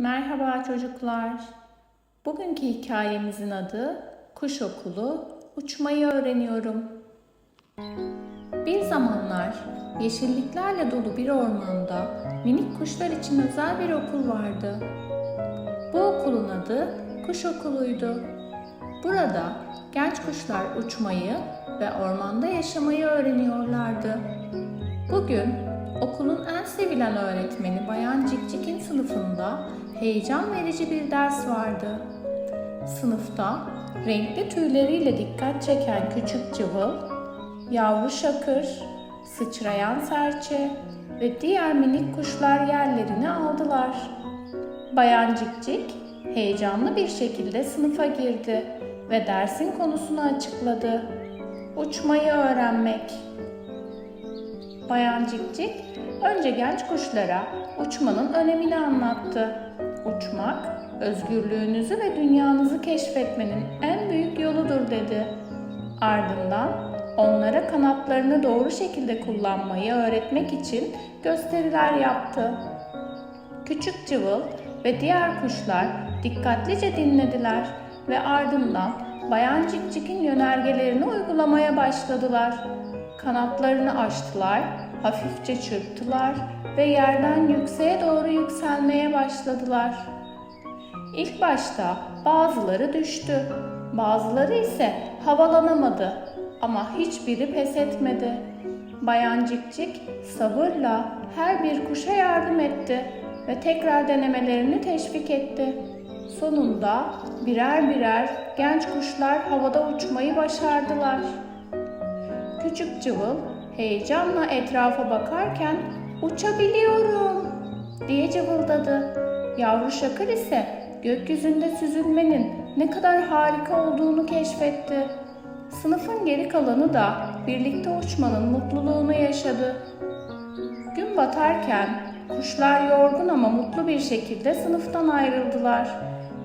Merhaba çocuklar. Bugünkü hikayemizin adı Kuş Okulu Uçmayı Öğreniyorum. Bir zamanlar yeşilliklerle dolu bir ormanda minik kuşlar için özel bir okul vardı. Bu okulun adı Kuş Okulu'ydu. Burada genç kuşlar uçmayı ve ormanda yaşamayı öğreniyorlardı. Bugün okulun en sevilen öğretmeni Bayan Cikcik'in sınıfında heyecan verici bir ders vardı. Sınıfta renkli tüyleriyle dikkat çeken küçük cıvıl, yavru şakır, sıçrayan serçe ve diğer minik kuşlar yerlerini aldılar. Bayan Cikcik heyecanlı bir şekilde sınıfa girdi ve dersin konusunu açıkladı. Uçmayı öğrenmek. Bayan Cikcik önce genç kuşlara uçmanın önemini anlattı. Uçmak, özgürlüğünüzü ve dünyanızı keşfetmenin en büyük yoludur dedi. Ardından onlara kanatlarını doğru şekilde kullanmayı öğretmek için gösteriler yaptı. Küçük cıvıl ve diğer kuşlar dikkatlice dinlediler ve ardından Bayan Cikcik'in yönergelerini uygulamaya başladılar. Kanatlarını açtılar, hafifçe çırptılar ve yerden yükseğe doğru yükselmeye başladılar. İlk başta bazıları düştü, bazıları ise havalanamadı ama hiçbiri pes etmedi. Bayan Cikcik sabırla her bir kuşa yardım etti ve tekrar denemelerini teşvik etti. Sonunda birer birer genç kuşlar havada uçmayı başardılar. Küçük cıvıl heyecanla etrafa bakarken uçabiliyorum diye cıvıldadı. Yavru şakır ise gökyüzünde süzülmenin ne kadar harika olduğunu keşfetti. Sınıfın geri kalanı da birlikte uçmanın mutluluğunu yaşadı. Gün batarken kuşlar yorgun ama mutlu bir şekilde sınıftan ayrıldılar.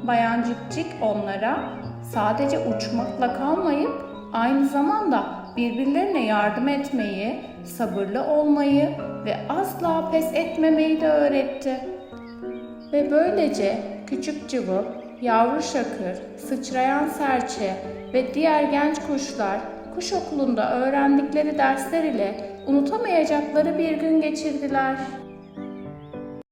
Bayan Cikcik onlara sadece uçmakla kalmayıp aynı zamanda birbirlerine yardım etmeyi, sabırlı olmayı ve asla pes etmemeyi de öğretti. Ve böylece küçük cıvıl, yavru şakır, sıçrayan serçe ve diğer genç kuşlar kuş okulunda öğrendikleri dersler ile unutamayacakları bir gün geçirdiler.